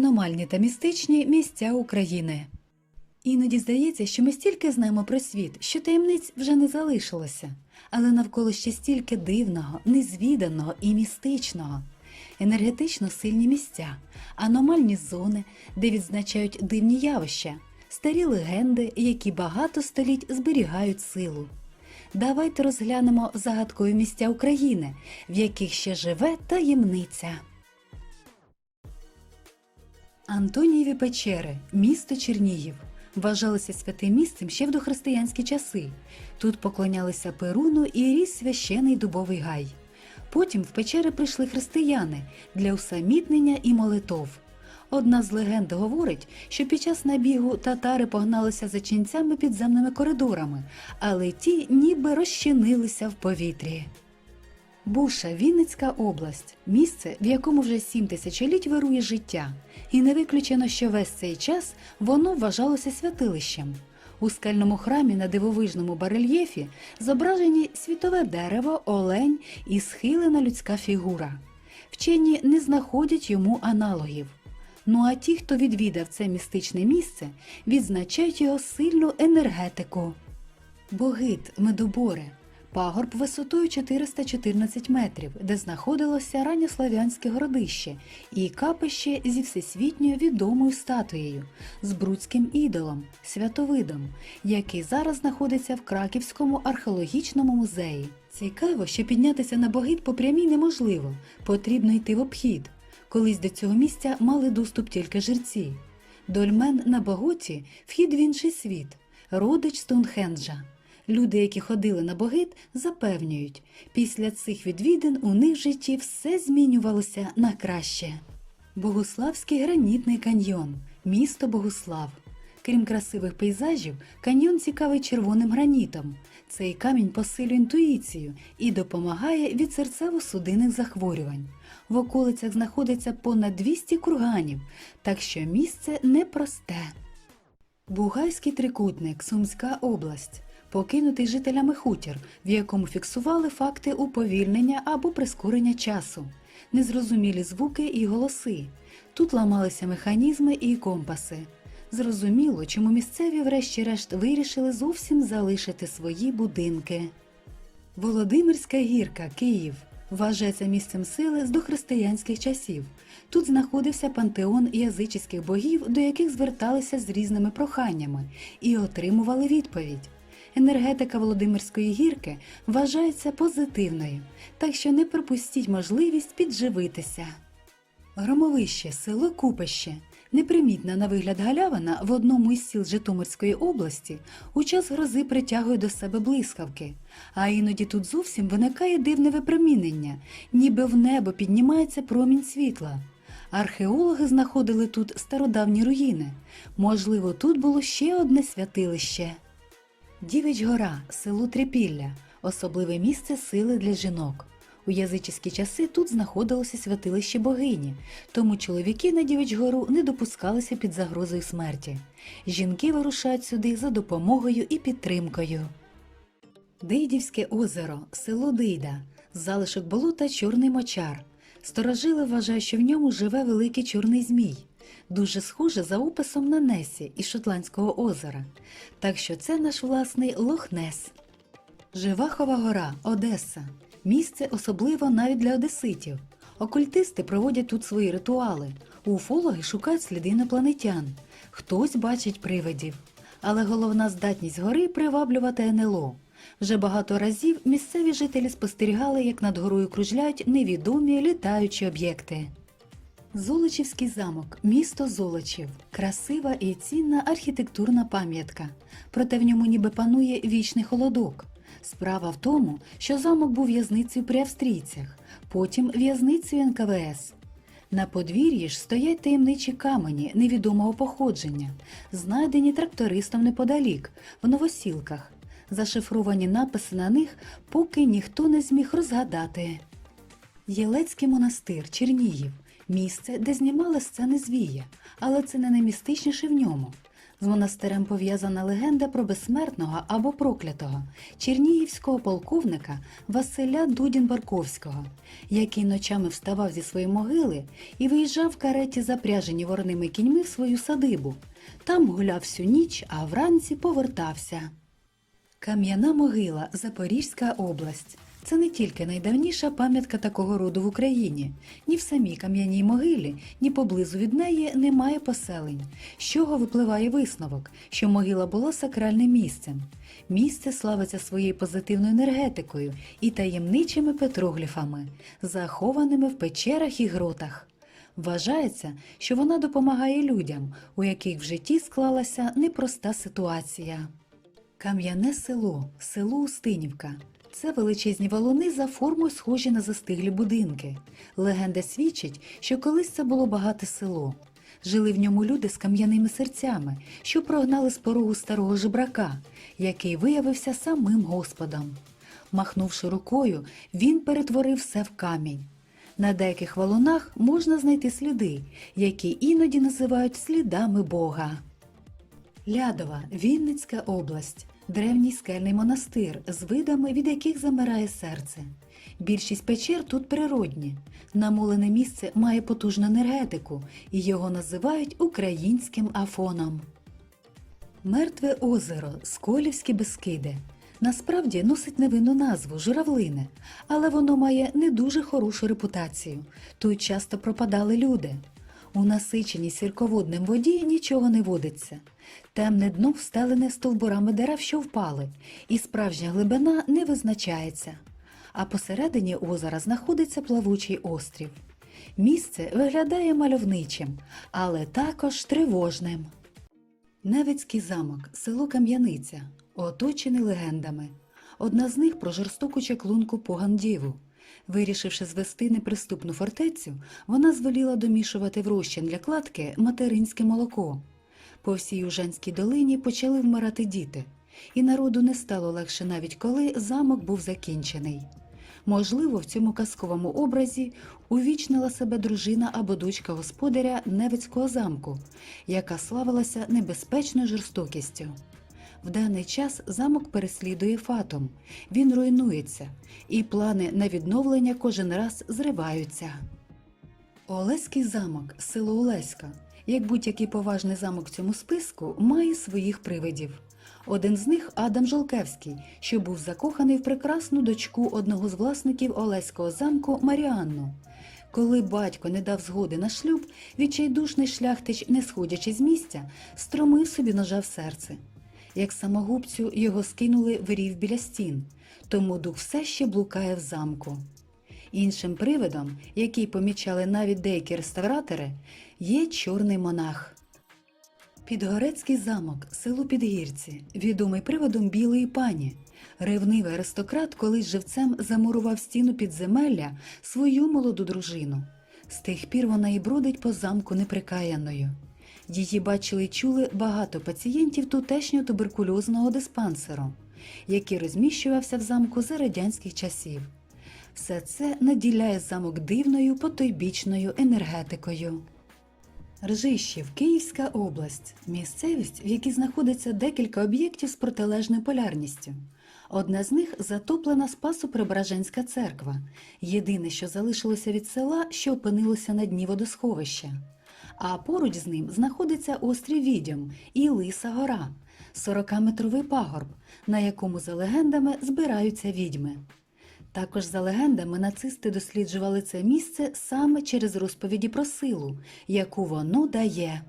Аномальні та містичні місця України. Іноді здається, що ми стільки знаємо про світ, що таємниць вже не залишилося, але навколо ще стільки дивного, незвіданого і містичного. Енергетично сильні місця, аномальні зони, де відзначають дивні явища, старі легенди, які багато століть зберігають силу. Давайте розглянемо загадкові місця України, в яких ще живе таємниця. Антонієві печери, місто Чернігів, вважалося святим місцем ще в дохристиянські часи. Тут поклонялися Перуну і ріс священий дубовий гай. Потім в печери прийшли християни для усамітнення і молитов. Одна з легенд говорить, що під час набігу татари погналися за ченцями підземними коридорами, але ті ніби розчинилися в повітрі. Буша Вінницька область місце, в якому вже сім тисячоліть вирує життя, і не виключено, що весь цей час воно вважалося святилищем. У скальному храмі на дивовижному барельєфі зображені світове дерево, олень і схилена людська фігура. Вчені не знаходять йому аналогів. Ну а ті, хто відвідав це містичне місце, відзначають його сильну енергетику. Богит, медобори, пагорб висотою 414 метрів, де знаходилося ранньослав'янське городище і капище зі всесвітньо відомою статуєю з брудським ідолом, святовидом, який зараз знаходиться в Краківському археологічному музеї. Цікаво, що піднятися на Богит по прямій неможливо, потрібно йти в обхід. Колись до цього місця мали доступ тільки жерці. Дольмен на Боготі вхід в інший світ, родич Стоунхенджа. Люди, які ходили на Богит, запевнюють, після цих відвідин у них в житті все змінювалося на краще. Богуславський гранітний каньйон, місто Богуслав. Крім красивих пейзажів, каньйон цікавий червоним гранітом. Цей камінь посилює інтуїцію і допомагає від серцево-судинних захворювань. В околицях знаходиться понад 200 курганів, так що місце непросте. Бугайський трикутник, Сумська область, покинутий жителями хутір, в якому фіксували факти уповільнення або прискорення часу, незрозумілі звуки і голоси. Тут ламалися механізми і компаси. Зрозуміло, чому місцеві врешті-решт вирішили зовсім залишити свої будинки. Володимирська гірка, Київ, вважається місцем сили з дохристиянських часів. Тут знаходився пантеон язичських богів, до яких зверталися з різними проханнями і отримували відповідь. Енергетика Володимирської гірки вважається позитивною, так що не пропустіть можливість підживитися. Громовище, село Купище. Непримітна на вигляд галявина в одному із сіл Житомирської області у час грози притягує до себе блискавки, а іноді тут зовсім виникає дивне випромінення, ніби в небо піднімається промінь світла. Археологи знаходили тут стародавні руїни. Можливо, тут було ще одне святилище. Дівич гора, село Трипілля, особливе місце сили для жінок. У язичські часи тут знаходилося святилище богині, тому чоловіки на Дівичгору не допускалися під загрозою смерті. Жінки вирушають сюди за допомогою і підтримкою. Дейдівське озеро, село Дейда, залишок болота Чорний мочар. Сторожили вважають, що в ньому живе великий чорний змій, дуже схоже за описом на Несі із Шотландського озера. Так що це наш власний Лохнес. Живахова гора, Одеса. Місце особливо навіть для одеситів. Окультисти проводять тут свої ритуали. Уфологи шукають сліди інопланетян. Хтось бачить привидів. Але головна здатність гори приваблювати НЛО. Вже багато разів місцеві жителі спостерігали, як над горою кружляють невідомі літаючі об'єкти. Золочівський замок, місто Золочів, красива і цінна архітектурна пам'ятка. Проте в ньому ніби панує вічний холодок. Справа в тому, що замок був в'язницею при австрійцях, потім в'язницею НКВС. На подвір'ї ж стоять таємничі камені невідомого походження, знайдені трактористом неподалік, в новосілках. Зашифровані написи на них, поки ніхто не зміг розгадати. Єлецький монастир, Чернігів, місце, де знімали сцени звія, але це не наймістичніше в ньому. З монастирем пов'язана легенда про безсмертного або проклятого чернігівського полковника Василя Дудін-Барковського, який ночами вставав зі своєї могили і виїжджав в кареті, запряжені вороними кіньми в свою садибу. Там гуляв всю ніч, а вранці повертався. Кам'яна могила, Запорізька область. Це не тільки найдавніша пам'ятка такого роду в Україні. Ні в самій кам'яній могилі, ні поблизу від неї немає поселень, з чого випливає висновок, що могила була сакральним місцем. Місце славиться своєю позитивною енергетикою і таємничими петрогліфами, захованими в печерах і гротах. Вважається, що вона допомагає людям, у яких в житті склалася непроста ситуація. Кам'яне село, село Устинівка. Це величезні валуни за формою схожі на застиглі будинки. Легенда свідчить, що колись це було багате село. Жили в ньому люди з кам'яними серцями, що прогнали з порогу старого жебрака, який виявився самим Господом. Махнувши рукою, він перетворив все в камінь. На деяких валунах можна знайти сліди, які іноді називають слідами Бога. Лядова, Вінницька область, древній скельний монастир, з видами, від яких замирає серце. Більшість печер тут природні. Намолене місце має потужну енергетику, і його називають українським афоном. Мертве озеро, Сколівські Бескиди. Насправді носить невинну назву журавлине, але воно має не дуже хорошу репутацію. Тут часто пропадали люди. У насиченій сірководним воді нічого не водиться. Темне дно встелене стовбурами дерев, що впали, і справжня глибина не визначається. А посередині озера знаходиться плавучий острів. Місце виглядає мальовничим, але також тривожним. Невецький замок, село Кам'яниця, оточений легендами. Одна з них про жорстоку чаклунку Погандєву. Вирішивши звести неприступну фортецю, вона звеліла домішувати в розчин для кладки материнське молоко. По всій Ужанській долині почали вмирати діти, і народу не стало легше навіть коли замок був закінчений. Можливо, в цьому казковому образі увічнила себе дружина або дочка господаря Невецького замку, яка славилася небезпечною жорстокістю. В даний час замок переслідує фатом, він руйнується, і плани на відновлення кожен раз зриваються. Олеський замок, село Олеська, як будь-який поважний замок в цьому списку, має своїх привидів. Один з них Адам Жолкевський, що був закоханий в прекрасну дочку одного з власників Олеського замку Маріанну. Коли батько не дав згоди на шлюб, відчайдушний шляхтич, не сходячи з місця, стромив собі ножа в серце. Як самогубцю його скинули в рів біля стін, тому дух все ще блукає в замку. Іншим привидом, який помічали навіть деякі реставратори, є чорний монах. Підгорецький замок, село Підгірці, відомий приводом білої пані. Ревнивий аристократ колись живцем замурував стіну підземелля свою молоду дружину. З тих пір вона і бродить по замку неприкаяною. Її бачили й чули багато пацієнтів тутешнього туберкульозного диспансеру, який розміщувався в замку за радянських часів. Все це наділяє замок дивною потойбічною енергетикою. Ржищів, Київська область, місцевість, в якій знаходиться декілька об'єктів з протилежною полярністю. Одна з них затоплена Спасо-Преображенська церква, єдине, що залишилося від села, що опинилося на дні водосховища. А поруч з ним знаходиться острів Відьом і Лиса Гора, 40-метровий пагорб, на якому, за легендами, збираються відьми. Також за легендами нацисти досліджували це місце саме через розповіді про силу, яку воно дає.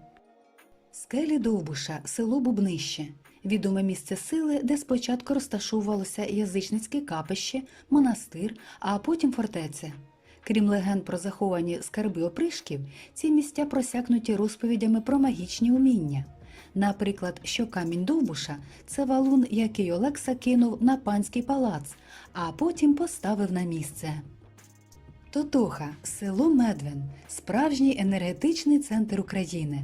Скелі Довбуша, село Бубнище відоме місце сили, де спочатку розташовувалося язичницьке капище, монастир, а потім фортеця. Крім легенд про заховані скарби опришків, ці місця просякнуті розповідями про магічні уміння. Наприклад, що камінь Довбуша це валун, який Олекса кинув на панський палац, а потім поставив на місце. Тотоха, село Медвен, справжній енергетичний центр України.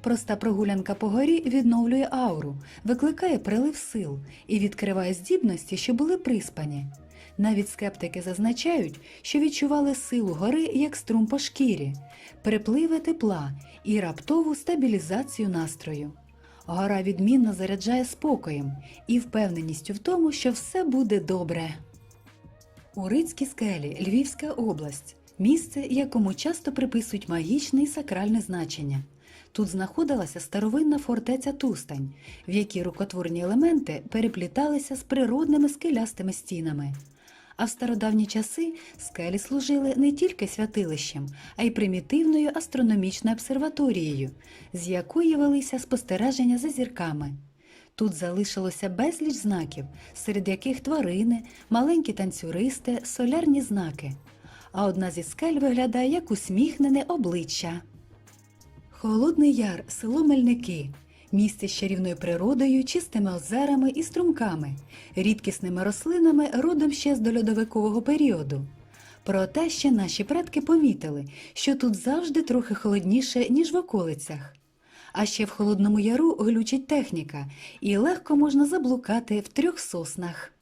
Проста прогулянка по горі відновлює ауру, викликає прилив сил і відкриває здібності, що були приспані. Навіть скептики зазначають, що відчували силу гори як струм по шкірі, припливи тепла і раптову стабілізацію настрою. Гора відмінно заряджає спокоєм і впевненістю в тому, що все буде добре. Урицькі скелі, Львівська область, місце, якому часто приписують магічне і сакральне значення. Тут знаходилася старовинна фортеця Тустань, в якій рукотворні елементи перепліталися з природними скелястими стінами. А в стародавні часи скелі служили не тільки святилищем, а й примітивною астрономічною обсерваторією, з якої велися спостереження за зірками. Тут залишилося безліч знаків, серед яких тварини, маленькі танцюристи, солярні знаки. А одна зі скель виглядає як усміхнене обличчя. Холодний Яр, село Мельники. Місце з чарівною природою, чистими озерами і струмками, рідкісними рослинами родом ще з дольодовикового періоду. Проте ще наші предки помітили, що тут завжди трохи холодніше, ніж в околицях. А ще в Холодному Яру глючить техніка, і легко можна заблукати в трьох соснах.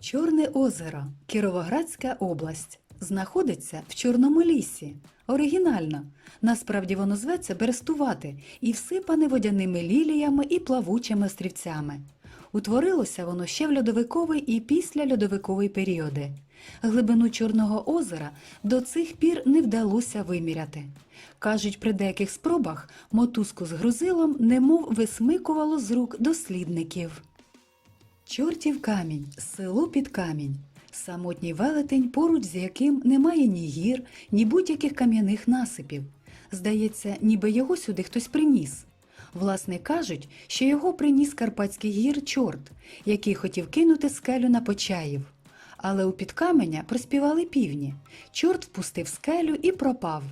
Чорне озеро, Кіровоградська область. Знаходиться в Чорному лісі. Оригінально. Насправді воно зветься Берестувати і всипане водяними ліліями і плавучими острівцями. Утворилося воно ще в льодовиковий і післяльодовиковий періоди. Глибину Чорного озера до цих пір не вдалося виміряти. Кажуть, при деяких спробах мотузку з грузилом немов висмикувало з рук дослідників. Чортів камінь, село під камінь. Самотній велетень, поруч з яким немає ні гір, ні будь-яких кам'яних насипів. Здається, ніби його сюди хтось приніс. Власне кажуть, що його приніс Карпатський гір чорт, який хотів кинути скелю на почаїв. Але у підкаменя проспівали півні. Чорт впустив скелю і пропав.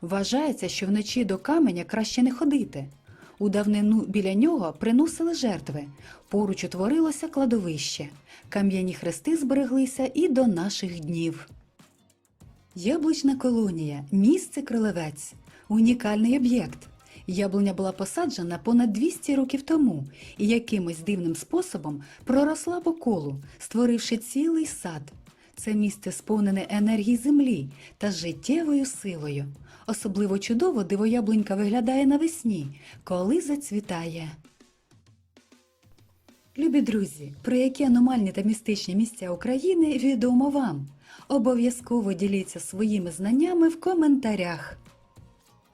Вважається, що вночі до каменя краще не ходити. У давнину біля нього приносили жертви. Поруч утворилося кладовище. Кам'яні хрести збереглися і до наших днів. Яблучна колонія, місце Кролевець, унікальний об'єкт. Яблуня була посаджена понад 200 років тому і якимось дивним способом проросла по колу, створивши цілий сад. Це місце сповнене енергії землі та життєвою силою. Особливо чудово дивояблунька виглядає навесні, коли зацвітає. Любі друзі, про які аномальні та містичні місця України відомо вам. Обов'язково діліться своїми знаннями в коментарях.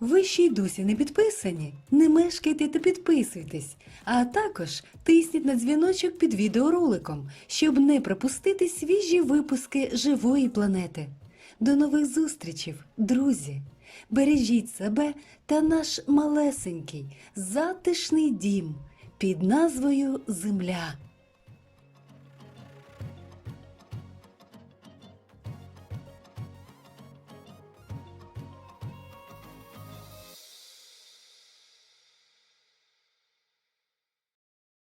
Ви ще й досі не підписані? Не мешкайте та підписуйтесь, а також тисніть на дзвіночок під відеороликом, щоб не пропустити свіжі випуски живої планети. До нових зустрічів, друзі! Бережіть себе та наш малесенький затишний дім під назвою Земля.